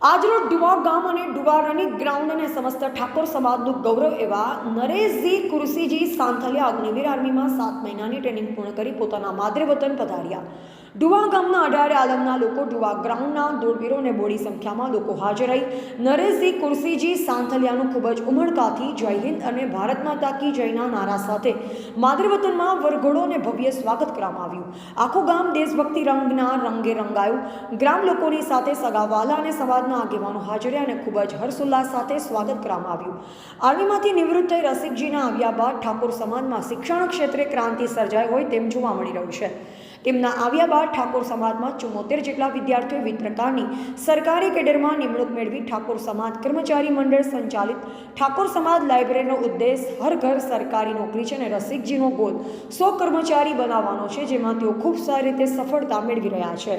આજરોજ ડુવા ગામ અને ડુવા રનિંગ ગ્રાઉન્ડ અને સમસ્ત ઠાકોર સમાજનું ગૌરવ એવા નરેશજી કુરસીજી સાંથલિયા અગ્નિવીર આર્મીમાં સાત મહિનાની ટ્રેનિંગ પૂર્ણ કરી પોતાના માદરે વતન પધાર્યા. ડુવા ગામના અઢારે આલમના લોકો ડુવા ગ્રાઉન્ડના દોડવીરોને બોડી સંખ્યામાં લોકો હાજર રહી. નરેશજી કુરસીજી સાંથલિયાનું ખૂબ જ ઉમળકાથી જય હિન્દ અને ભારત માતા કી જયના નારા સાથે માતૃવતનમાં વતનમાં વરઘોડો અને ભવ્ય સ્વાગત કરવામાં આવ્યું. આખું ગામ દેશભક્તિ રંગના રંગે રંગાયું. ગ્રામ લોકોની સાથે સગાવાલા અને સમાજના આગેવાનો હાજર અને ખૂબ જ હર્ષોલ્લાસ સાથે સ્વાગત કરવામાં આવ્યું. આર્મીમાંથી નિવૃત્ત થઈ રસિકજીના આવ્યા બાદ ઠાકોર સમાજમાં શિક્ષણ ક્ષેત્રે ક્રાંતિ સર્જાઈ હોય તેમ જોવા મળી રહ્યું છે. તેમના આવ્યા બાદ ઠાકોર સમાજમાં ચુમ્મોતેર જેટલા વિદ્યાર્થીઓ વિવિધ સરકારી કેડરમાં નિમણૂક મેળવી ઠાકોર સમાજ કર્મચારી મંડળ સંચાલિત ઠાકોર સમાજ લાઇબ્રેરીનો ઉદ્દેશ હર ઘર સરકારી નોકરી છે અને રસિકજીનો ગોલ સો કર્મચારી બનાવવાનો છે, જેમાં તેઓ ખૂબ સારી રીતે સફળતા મેળવી રહ્યા છે.